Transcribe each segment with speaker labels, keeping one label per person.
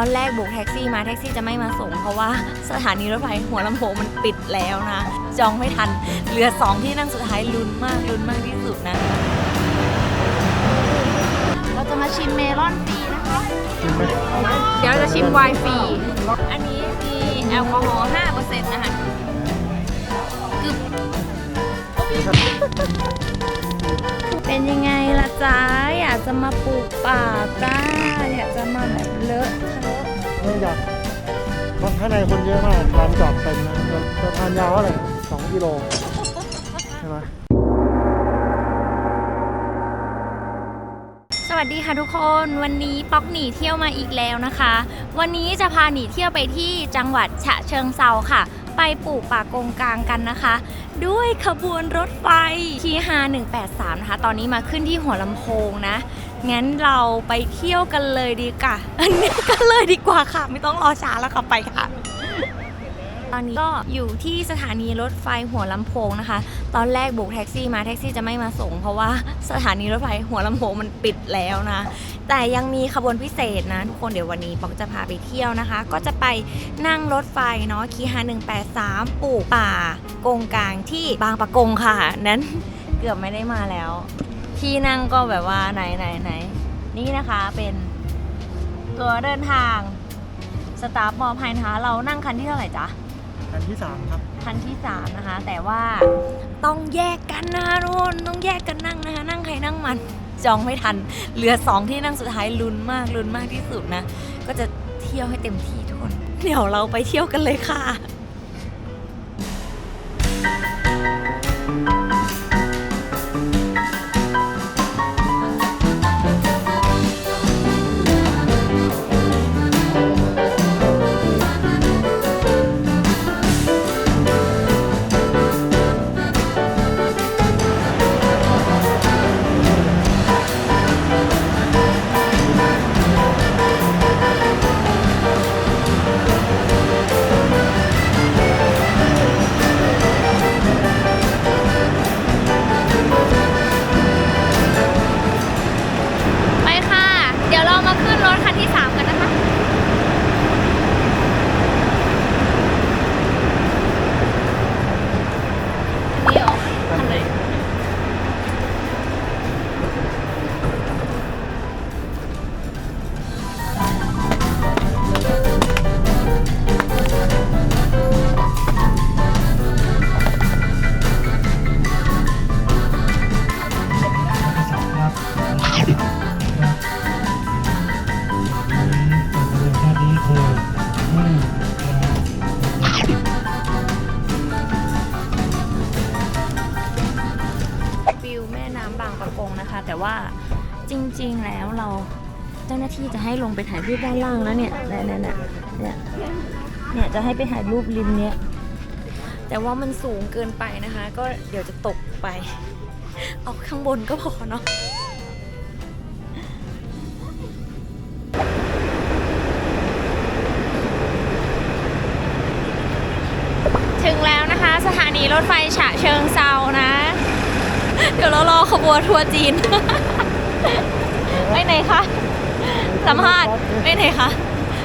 Speaker 1: ตอนแรกโบกแท็กซี่มาแท็กซี่จะไม่มาส่ง เพราะว่าสถานีรถไฟหัวลำโพงมันปิดแล้วนะ จองไม่ทัน เหลือสองที่นั่งสุดท้ายลุ้นมากลุ้นมากที่สุดนะ เราจะมาชิมเมลอนฟรีนะคะ เดี๋ยวจะชิมไวน์ฟรี อันนี้มีแอลกอฮอล์5%นะคะกึบ เป็นยังไงล่ะจ๊ะอยากจะมาปลูกป่าจ้าอยากจะมาแบบเลอะเทอะ
Speaker 2: ไม่อยากคนข้างในคนเยอะมากร้านจอดเต็มนะสะพานยาวเท่าไหร่สองกิโลใช่ไหม
Speaker 1: สวัสดีค่ะทุกคนวันนี้ป๊อกหนีเที่ยวมาอีกแล้วนะคะ วันนี้จะพาหนีเที่ยวไปที่จังหวัดฉะเชิงเซาค่ะ ไปปลูกป่ากงกลางกันนะคะ ด้วยขบวนรถไฟทีฮา183นะคะ ตอนนี้มาขึ้นที่หัวลำโพงนะ งั้นเราไปเที่ยวกันเลยดีกว่าอันนี้กันเลยดีกว่าค่ะ ไม่ต้องรอช้าแล้วค่ะไปค่ะ ตอนนี้ก็อยู่ที่สถานีรถไฟหัวลำโพงนะคะ ตอนแรกโบกแท็กซี่มาแท็กซี่จะไม่มาส่ง เพราะว่าสถานีรถไฟหัวลำโพงมันปิดแล้วนะ แต่ยังมีขบวนพิเศษนะทุกคนเดี๋ยววันนี้ปอกจะพาไปเที่ยวนะคะ ก็จะไปนั่งรถไฟเนาะคีฮา183 ปูกป่ากงกลางที่บางปะกงค่ะ นั้นเกือบไม่ได้มาแล้ว ที่นั่งก็แบบว่าไหนไหนไหนนี่นะคะเป็นตัวเดินทางสตาฟมอภัยนะคะเรานั่งคันที่เท่าไหร่จ๊ะ
Speaker 2: คันที่สามครับ
Speaker 1: คันที่3นะคะ แต่ว่าต้องแยกกันนะทุกคนต้องแยกกันนั่งนะคะ นั่งใครนั่งมัน จองไม่ทัน เหลือ2ที่นั่งสุดท้ายลุ้นมากลุ้นมากที่สุดนะ ก็จะเที่ยวให้เต็มที่ทุกคน เดี๋ยวเราไปเที่ยวกันเลยค่ะ นะคะ แต่ว่าจริงๆแล้วเราเจ้าหน้าที่จะให้ลงไปถ่ายรูปด้านล่างแล้วเนี่ยเนี่ยเนี่ยเนี่ยเนี่ยจะให้ไปถ่ายรูปริมเนี้ยแต่ว่ามันสูงเกินไปนะคะ ก็เดี๋ยวจะตกไป เอาข้างบนก็พอเนาะถึงแล้วนะคะ สถานีรถไฟฉะเชิงเซา เดี๋ยวเรารอขบวนทัวร์จีน ไปไหนคะสัมภาษณ์ไปไหนคะ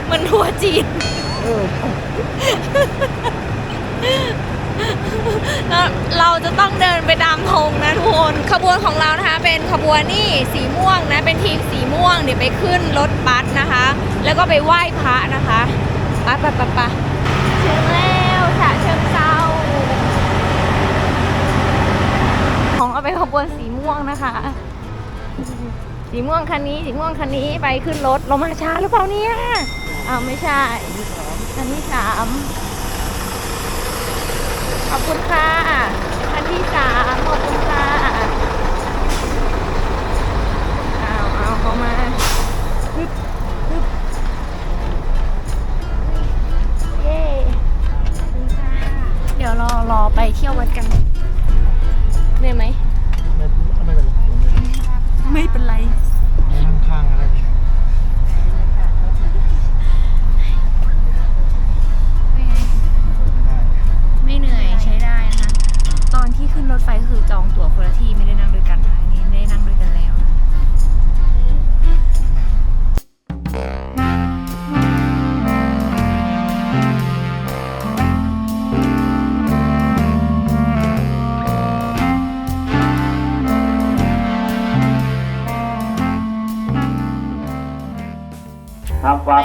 Speaker 1: เหมันทัวร์จีน
Speaker 2: เออ
Speaker 1: แล้วเราจะต้องเดินไปตามธงนะทุกคนขบวนของเรานะคะ เป็นขบวนนี่สีม่วงนะ เป็นทีมสีม่วงเดี๋ยวไปขึ้นรถบัสนะคะ แล้วก็ไปไหว้พระนะคะไปไปไปไปถึงแล้วฉะเชิงเซา ของเอาไปขบวนสีม่วงนะคะ สีม่วงคันนี้ สีม่วงคันนี้ไปขึ้นรถเรามาช้าหรือเปล่าเนี่ยอ้าวไม่ใช่คันที่สามขอบคุณค่ะคันที่สามขอบคุณค่ะ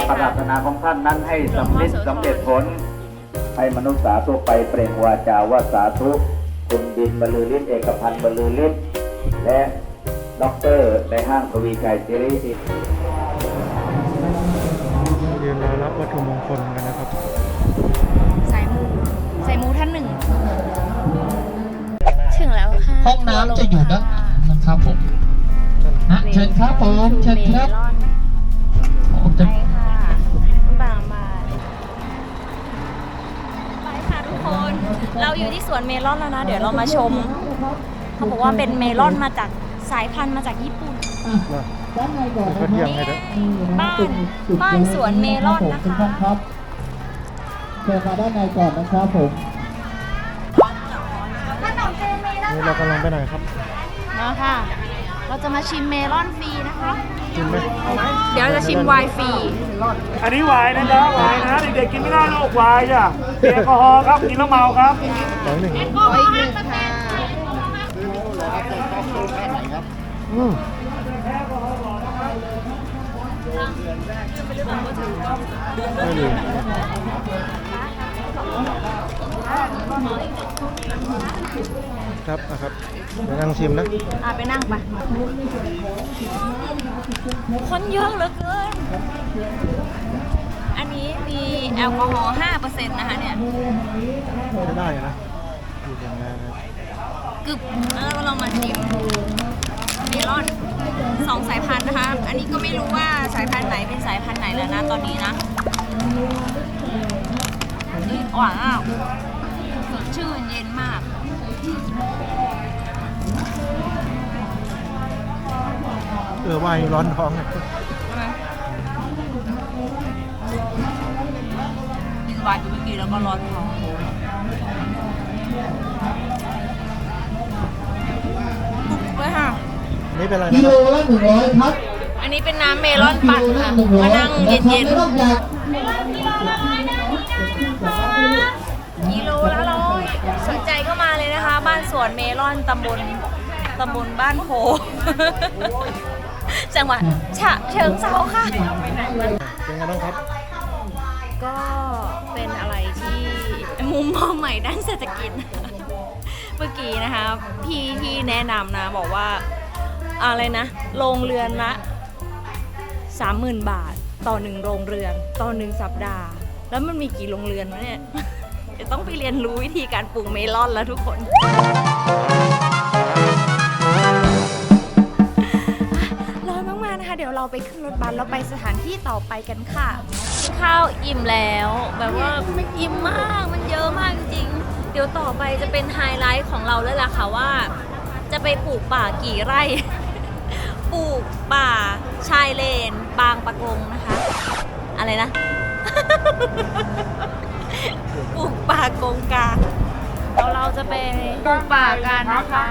Speaker 1: ป
Speaker 2: ราร
Speaker 1: ถนา
Speaker 3: ของท่านนั้นให้สำเร็จสำเร็จผล ให้มนุษย์สาธุไปเปล่งวาจาว่าสาธุคุณดินบรรลือฤทธิ์เอกพันธ์บรรลือฤทธิ์และด็อกเตอร์ในห้างทวีชัยซีรีส์
Speaker 2: ยืนรอรับวัตถุมงคลกันนะครับ
Speaker 1: สายมูสายมูท่านหนึ่ง ถึงแล้วค่ะ
Speaker 4: ห้องน้ำจะอยู่ด้านหลังนะครับผมฮะเชิญครับผม เชิญครับ
Speaker 1: มลอน
Speaker 4: ผม
Speaker 1: ไป
Speaker 4: จะ
Speaker 1: เราอยู่ที่สวนเมลอนแล้วนะ เดี๋ยวเรามาชม เขาบอกว่าเป็นเมลอนมาจากสายพันธุ์มาจากญี่ปุ่น
Speaker 4: ด้านในก่อน
Speaker 2: เดี๋ยวเขาเทียมให้ด้วย
Speaker 1: บ้านบ้านสวนเมลอนนะคะ
Speaker 4: ทุกท่านครับเชิญมาด้านในก่อนนะครับผม
Speaker 1: ขนมเจเมลอน
Speaker 2: นี่เรากำลังไปไหนครับ
Speaker 1: มาค่ะ เราจะมาชิมเมลอนฟรีนะคะ
Speaker 2: กินไหม
Speaker 1: เดี๋ยวเราจะชิมไวน์ฟรี
Speaker 5: อันนี้ไวน์นะจ๊ะไวน์นะเด็กๆกินไม่ได้ลูกไวน์จ้ะมีแอลกอฮอล์ครับกินแล้วเมาครับ
Speaker 2: ร้อยหนึ่ง
Speaker 1: ขออีกหนึ่งค่ะ
Speaker 2: อืมไม่ลืม ครับนะครับเดี๋ยวนั่งชิมนะ
Speaker 1: อะไปนั่งไปคนเยอะเหลือเกิน อันนี้มีแอลกอฮอล์5%นะคะเนี่ย
Speaker 2: ใช้ได้นะดูอย่างงานนะ
Speaker 1: กึบแล้วเรามาชิมเมลอนสองสายพันธุ์นะคะ อันนี้ก็ไม่รู้ว่าสายพันธุ์ไหนเป็นสายพันธุ์ไหนแล้วนะตอนนี้นะนี่ห วานอะสดชื่นเย็นมาก
Speaker 2: เออว่ายร้อนท้องเลย
Speaker 1: ใช่ไหมกินหวานอยู่เมื่อกี้แล้วก็ร้อนท้องเลยค่ะ
Speaker 2: นี่เป็นอะไร
Speaker 4: กิ
Speaker 2: นะ
Speaker 4: โล
Speaker 2: ครับ
Speaker 4: ละหนึ่งร้อยครับ
Speaker 1: อันนี้เป็นน้ำเมลอน
Speaker 4: กิ
Speaker 1: ปั่น
Speaker 4: โลละ
Speaker 1: ค่ะ
Speaker 4: หนึ่งร้อ
Speaker 1: มายนั่ง
Speaker 4: นะครับ
Speaker 1: เย็น
Speaker 4: ไม่ต้องอยาก
Speaker 1: ๆ สนใจก็มาเลยนะคะ บ้านสวนเมลอนตำบลตำบลบ้านโพ จังหวัดฉะเชิงเซาค่ะ
Speaker 2: เป็นไงบ้างครับ
Speaker 1: ก็เป็นอะไรที่มุมมองใหม่ด้านเศรษฐกิจ เมื่อกี้นะคะ พี่ที่แนะนำนะบอกว่าอะไรนะโรงเรือนละสามหมื่นบาท ต่อหนึ่งโรงเรือน ต่อหนึ่งสัปดาห์ แล้วมันมีกี่โรงเรือนวะเนี่ย เดี๋ยวต้องไปเรียนรู้วิธีการปลูกเมลอนแล้วทุกคนร้อนมากๆนะคะ เดี๋ยวเราไปขึ้นรถบัสแล้วไปสถานที่ต่อไปกันค่ะ ข้าวอิ่มแล้ว แบบว่ามันอิ่มมากมันเยอะมากจริงเดี๋ยวต่อไปจะเป็นไฮไลท์ของเราแล้วล่ะค่ะว่า จะไปปลูกป่ากี่ไร่ ปลูกป่าชายเลน บางปะกงนะคะ อะไรนะ ปลูกป่ากงกลางเดี๋ยวเราจะไปปลูกป่ากันนะคะ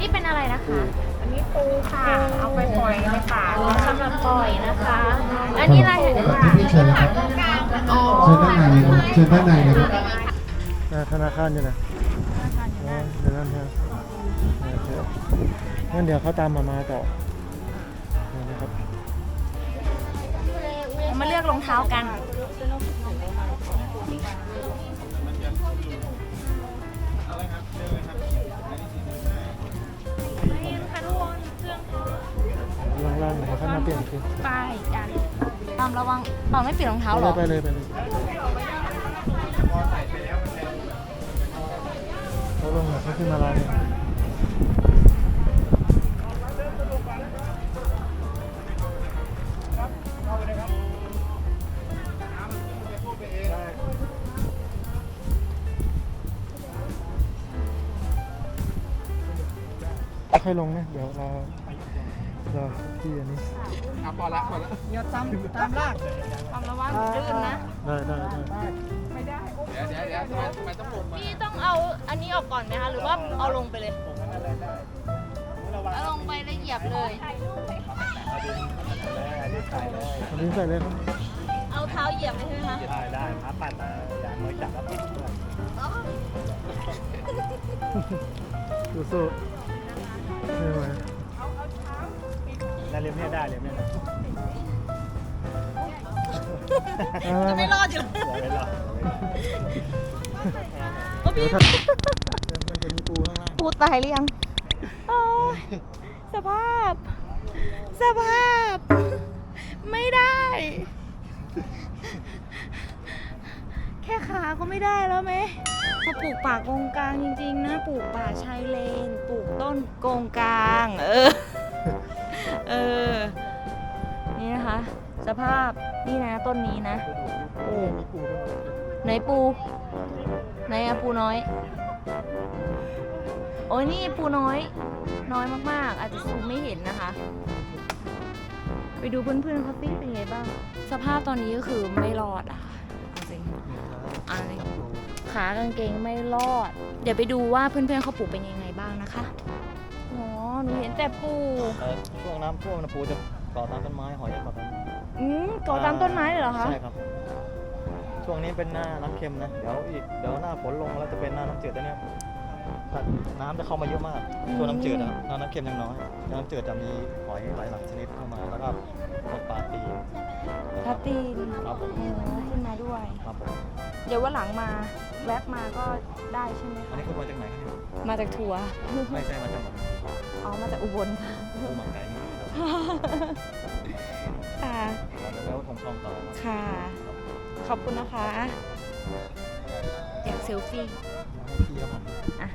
Speaker 1: นี่เป็นอะไรนะคะ
Speaker 6: อันนี้ปูค่ะ เอาไปปล่อยในป่า
Speaker 1: อ๋อสำหรับปล่อยนะคะ อันนี้อะไรคะ
Speaker 4: ที่เชิญเลยครับ
Speaker 1: อ๋อ
Speaker 4: เชิญด้านในเลยครับเชิญด้านในเลยครับ
Speaker 2: อ่าธนาคารอยู่ไหนอ๋อเดี๋ยวนั่นฮะโอเคงั้นเดี๋ยวเขาตามมามาต่อนี่นะครับ
Speaker 1: เรามาเลือกรองเท้ากันนี่ ด
Speaker 2: ล่างๆเดี๋ยมาเปลี่ยนคือ
Speaker 1: ไปกันตามระวังเปล่าไม่เปลี่ยนรองเท้าหรอ
Speaker 2: ไปเลยไปเลยเขาลงมาเขาขึ้นมาร้านเนี่ยค่อยลงนะ เดี๋ยวเรอ รอพี่อันนี้
Speaker 1: ความระวังลื่นนะ
Speaker 2: ได้ได้ได้
Speaker 1: พี่ต้องเอาอันนี้ออกก่อนไหมคะ หรือว่าเอาลงไปเลยเอาลงไปแล้วเหยียบเลย
Speaker 2: อันนี้ใส่เลยครับ
Speaker 1: เอาเท้าเหยียบเลยใช่ไหมคะ
Speaker 5: ได้ได้ครับปั่นมาอย่างมือจับแล้ว
Speaker 2: สู้ๆไม่ไหว
Speaker 5: ได้เรียมเนี่ยได้เรียมเนี่ย
Speaker 2: จะไม่รอดอยู่เดี๋ยวถ้ามันจะมีปูข้างล่าง
Speaker 1: ปูตายหรือยังโอ้ยสภาพ สภาพ ไม่ได้ แค่ขาก็ไม่ได้แล้วไหมเขาปลูกป่าโกงกลางจริงๆนะ ปลูกป่าชายเลน ปลูกต้นโกงกลาง เออ เออ นี่นะคะ สภาพนี่นะต้นนี้นะ
Speaker 2: โอ้มีปูด้วย
Speaker 1: ไหนปูไหนอะปูน้อย โอ้ยนี่ปูน้อย น้อยมากๆ อาจจะซูมไม่เห็นนะคะ ไปดูเพื่อนๆเขาสิเป็นไงบ้าง สภาพตอนนี้ก็คือไม่รอดอะค่ะจริงขากางเกงไม่รอด เดี๋ยวไปดูว่าเพื่อนๆเขาปลูกเป็นยังไงบ้างนะคะ หนูเห็นแต่ปู
Speaker 2: ช่วงน้ำท่วมนะปูจะเกาะตามต้นไม้หอยแบบนั้น
Speaker 1: อืมเกาะตามต้นไม้เลยเหรอคะ
Speaker 2: ใช่ครับ ช่วงนี้เป็นหน้าน้ำเค็มนะ เดี๋ยวอีกเดี๋ยวหน้าฝนลงแล้วจะเป็นหน้าน้ำจืดแล้วเนี่ยน้ำจะเข้ามาเยอะมากช่วงน้ำจืดอะหน้าน้ำเค็มยังน้อยหน้าน้ำจืดจะมีหอยหลายหลายชนิดเข้ามาแล้วก็พวกปลาตีน
Speaker 1: ทับตีน
Speaker 2: ครับผม
Speaker 1: โอ้ขึ้นมาด้วย
Speaker 2: ครับผม
Speaker 1: เดี๋ยววันหลังมาแวบมาก็ได้ใช่ไหม
Speaker 2: อัน
Speaker 1: คะ
Speaker 2: นี้คือมาจากไหนครับเนี่ย
Speaker 1: มาจากทัวร์
Speaker 2: ไม่ใช่มาจากหมด
Speaker 1: อ๋อ มาจากอุบลค่ะ
Speaker 2: ปูหมักไก่ครับ
Speaker 1: ค่ะ
Speaker 2: แล้วผมคลองต่อครับ
Speaker 1: ค่ะ ขอบคุณนะคะ อยากเซลฟี่
Speaker 2: ให้พี่ครับผม
Speaker 1: อะ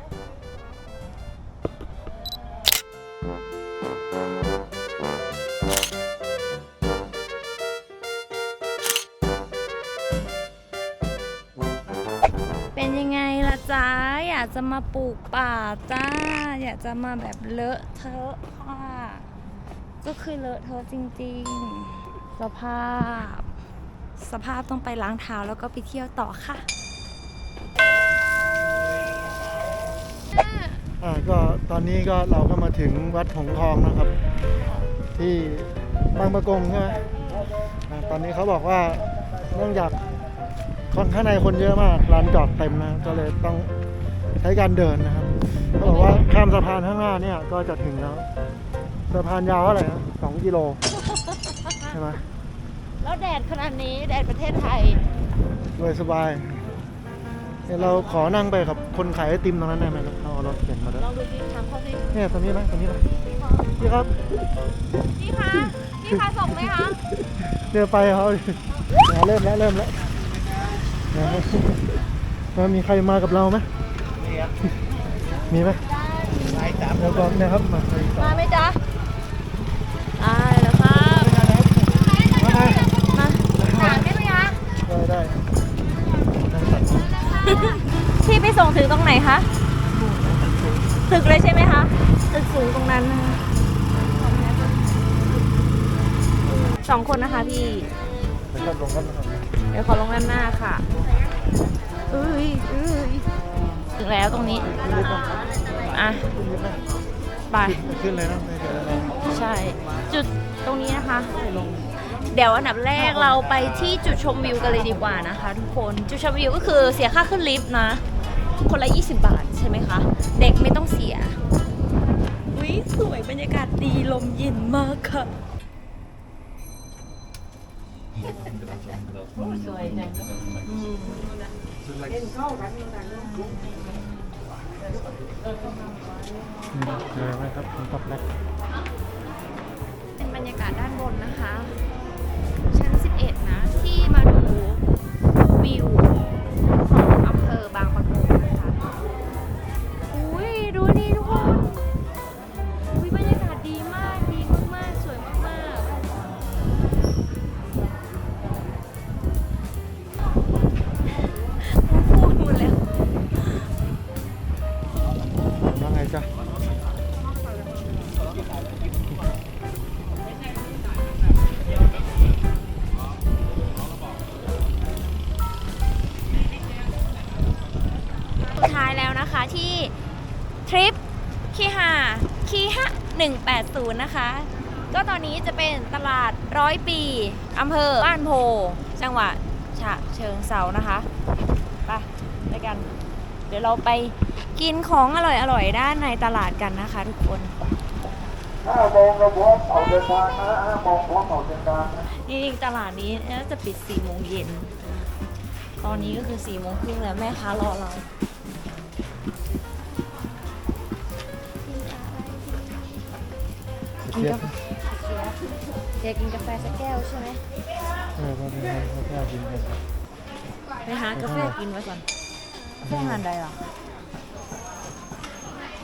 Speaker 1: เป็นยังไง ล่ะจ๊ะ อยากจะมาปลูกป่าจ้า อยากจะมาแบบเลอะเทอะค่ะ ก็คือเลอะเทอะจริงๆ สภาพ สภาพต้องไปล้างเท้าแล้วก็ไปเที่ยวต่อค่ะ
Speaker 2: อ่าก็ตอนนี้ก็เราก็มาถึงวัดหงทองนะครับ ที่บางประกงใช่ไหมอ่าตอนนี้เขาบอกว่าเนื่องจาก คนข้างในคนเยอะมากลานจอดเต็มนะก็เลยต้องใช้การเดินนะครับเขาบอกว่าข้ามสะพานข้างหน้าเนี่ยก็จะถึงแล้วสะพานยาวเท่าไหร่นะสองกิโลใช่ไหม
Speaker 1: แล้วแดดขนาดนี้แดดประเทศไทย
Speaker 2: โดยสบายเดี๋ยวเราขอนั่งไปกับคนขายไอติมตรงนั้นได้ไหมครับเขาเอารถเข็นมาด้วย
Speaker 1: ลองดูสิถามเขาสิ
Speaker 2: เนี่ยตรงนี้ไหมตรงนี้ไหมพี่ครับ
Speaker 1: พี่คะพี่คะส่งไหมคะ
Speaker 2: เดี๋ยวไปเขาดิเอาเริ่มแล้วเริ่มแล้ว นะครับมามีใครมากับเราไหมมีครับมีไหมไปสามเดี๋ยวก่อนนะครับมาไปสา
Speaker 1: มามไหมจ๊ะอ่าแล้วครับ
Speaker 2: มาไหม
Speaker 1: มาถามได้ไหมคะ
Speaker 2: ได้ได้นั่งตัด
Speaker 1: พี่ไปส่งถึงตรงไหนคะตึกเลยใช่ไหมคะตึกสูงตรงนั้นนะคะสองคนนะคะพี่
Speaker 2: ไปชอบลงกันนะครับ
Speaker 1: เดี๋ยวขอลงด้านหน้าค่ะเอ้ยเอ้ยถึงแล้วตรงนี้
Speaker 2: ขึ้นลิฟต์นะ
Speaker 1: อะ
Speaker 2: ขึ้นลิฟต์นะ
Speaker 1: ไป
Speaker 2: ขึ้นเลยนะ
Speaker 1: ใช่ จุดตรงนี้นะคะ เดี๋ยวอันดับแรกเราไปที่จุดชมวิวกันเลยดีกว่านะคะทุกคน จุดชมวิวก็คือเสียค่าขึ้นลิฟต์นะ คนละ 20 บาทใช่ไหมคะ เด็กไม่ต้องเสียวิสวยบรรยากาศดีลมเย็นมากค่ะ
Speaker 2: เจอไหมครับผมตอบแรก
Speaker 1: เป็นบรรยากาศด้านบนนะคะ ชั้น 11 นะ ที่มาดูวิว 180 นะคะ ก็ตอนนี้จะเป็นตลาดร้อยปีอำเภอบ้านโพ จังหวัดฉะเชิงเซานะคะ ไปไปกัน เดี๋ยวเราไปกินของอร่อยๆ ด้านในตลาดกันนะคะทุกคน
Speaker 3: ห้าโมงเราพร้อมออกเดินทางนะห้าโมงพร้อมออกเดินทางนะ
Speaker 1: จริงๆตลาดนี้น่าจะปิด4โมงเย็น ตอนนี้ก็คือ4โมงครึ่งแล้วแม่ค้ารอเรา กิน
Speaker 2: เทียบ
Speaker 1: กาแฟเดี๋ยวกินกาแฟสักแก้วใช่ไหม
Speaker 2: เออมาเป็นไงเขาแค่กินกัน
Speaker 1: ไปหากาแฟกินไว้ก่อนกาแฟหันใดอะ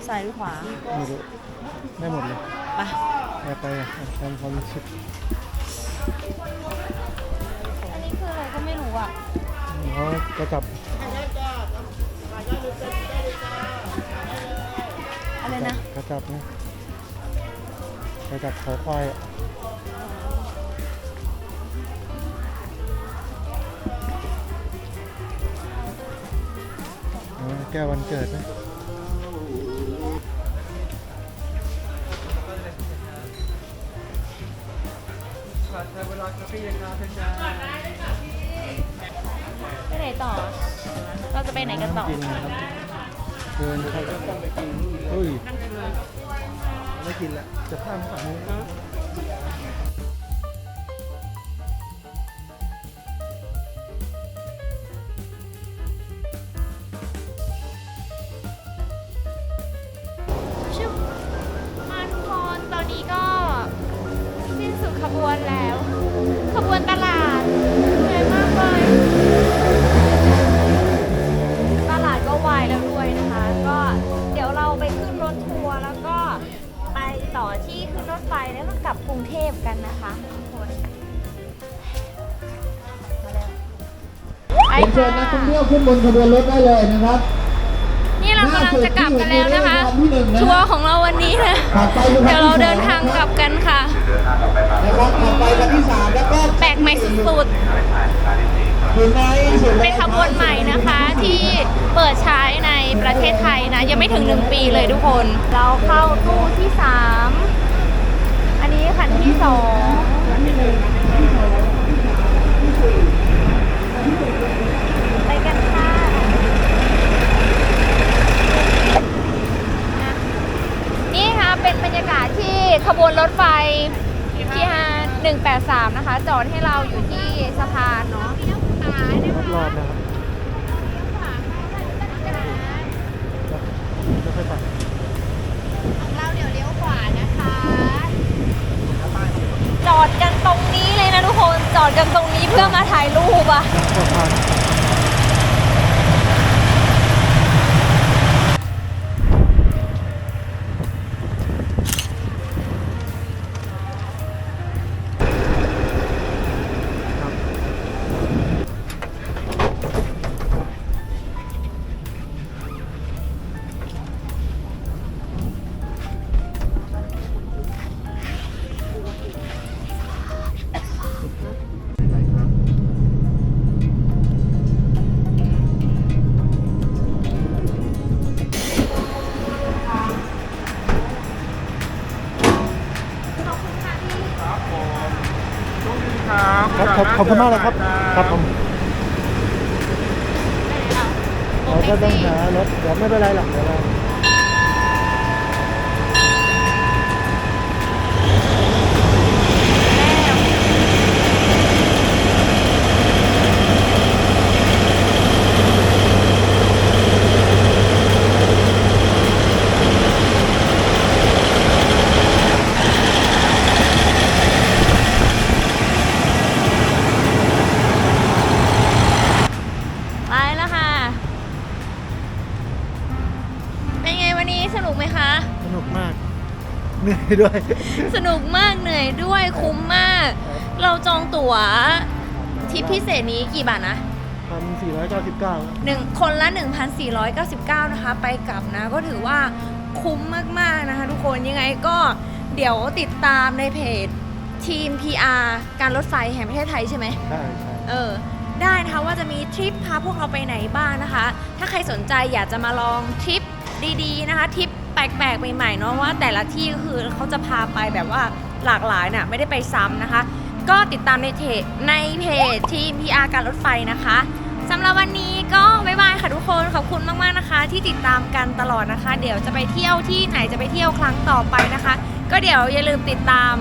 Speaker 1: ซ้ายหรือขวา
Speaker 2: ไม่รู้ได้หมดเลย
Speaker 1: ไป
Speaker 2: แอบไปอะตามความรู้สึก
Speaker 1: อันนี้คืออะไรก็ไม่รู้อะ
Speaker 2: เขาจะจับ
Speaker 1: อะไรนะ
Speaker 2: กระจับนะ กระจับเขาควายอะเออแก้ววันเกิดไหม
Speaker 1: ไปไหนต่อ เราจะไปไหนกันต่อ
Speaker 2: กินนะครับเดินเข้าเฮ้ย ไม่กินละจะข้ามฝั่งนู้น
Speaker 1: ชุบมาทุกคนตอนนี้ก็สิ้นสุดขบวนแล้ว ขบวนต กันนะคะทุกคนมาแล้วไป
Speaker 4: เรียนเชิญนักท่องเที่ยวขึ้นบนขบวนรถได้เลยนะครับ
Speaker 1: นี่เรากำลังจะกลับกันแล้วนะคะ ทัวร์ของเราวันนี้นะ
Speaker 4: ถัดไปคือ
Speaker 1: เดี๋ยวเราเดินทางกลับกันค่ะ
Speaker 4: นะครับถัดไปคันที่สามแล้วก็
Speaker 1: แปลกใหม่สุด
Speaker 4: ถึงในสุด
Speaker 1: ๆเป็นขบวนใหม่นะคะที่เปิดใช้ในประเทศไทยนะ ยังไม่ถึง 1 ปีเลยทุกคน เราเข้าตู้ที่3อั นี้คันที่2ไปกันค่ะนี่ค่ะเป็นบรรยากาศที่ขบวนรถไฟที่183นะคะ จอดให้เราอยู่ที่สะพานเนาะ
Speaker 2: รอบๆนะครับจะไปตัด
Speaker 1: เราเดี๋ยวเลี้ยวขวานะคะ จอดกันตรงนี้เลยนะทุกคน จอดกันตรงนี้เพื่อมาถ่าย รูปอะ
Speaker 2: ขอบขอบคุณมากเลยครับ ครับผมเราก็ต้องหารถเดี๋ยวไม่เป็นไรหรอกเดี๋ยวเรา ด้วย
Speaker 1: สนุกมากเหนื่อยด้วยคุ้มมาก เราจองตั๋วทริปพิเศษนี้กี่บาทนะ
Speaker 2: พันสี่ร้อยเก้าสิบเก้า
Speaker 1: หนึ่งคนละ 1,499 นะคะ ไปกลับนะ ก็ถือว่าคุ้มมาก ๆ นะคะ ทุกคนยังไงก็เดี๋ยวติดตามในเพจทีม PR การรถไฟแห่งประเทศไทยใช่ไหม
Speaker 2: ใช่ใช่
Speaker 1: เออ ได้นะคะว่าจะมีทริปพาพวกเราไปไหนบ้างนะคะ ถ้าใครสนใจอยากจะมาลองทริปดีๆนะคะทริป แปลกๆใหม่ๆเนาะว่าแต่ละที่ก็คือเขาจะพาไปแบบว่าหลากหลายน่ะไม่ได้ไปซ้ำนะคะ ก็ติดตามในเพจในเพจทีม PR การรถไฟนะคะสำหรับวันนี้ก็บ๊ายบายค่ะทุกคนขอบคุณมากๆนะคะ ที่ติดตามกันตลอดนะคะ เดี๋ยวจะไปเที่ยวที่ไหนจะไปเที่ยวครั้งต่อไปนะคะ ก็เดี๋ยวอย่าลืมติดตาม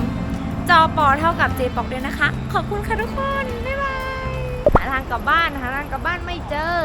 Speaker 1: จอปอเท่ากับเจปอกด้วยนะคะ ขอบคุณค่ะทุกคนบ๊ายบายหาทางกลับบ้านหาทางกลับบ้านไม่เจอ